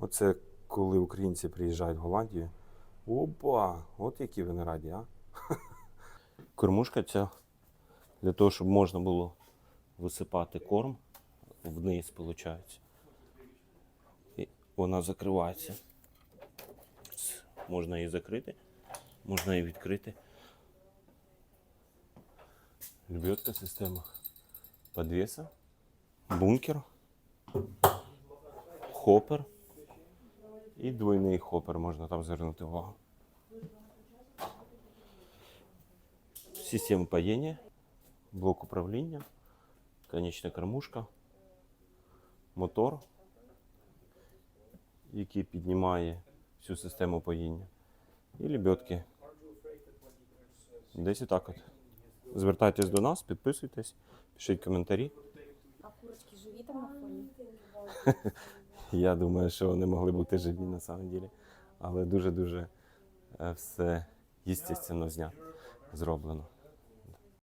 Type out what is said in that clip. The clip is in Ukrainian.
Оце коли українці приїжджають в Голландію. Опа! От які вони раді, а? Кормушка ця для того, щоб можна було висипати корм вниз, виходить. І вона закривається. Можна її закрити, можна її відкрити. Лебедка система подвеса, бункер, хопер і двойний хопер можна там звернути увагу. Система падіння, блок управління, конечна кормушка, мотор, який піднімає всю систему поїння. І лебедки. Десь і так от. Звертайтесь до нас, підписуйтесь, пишіть коментарі. А курочки живі там на фоні? Я думаю, що вони могли бути живі на самом ділі. Але дуже-дуже е, все естественно знято, зроблено.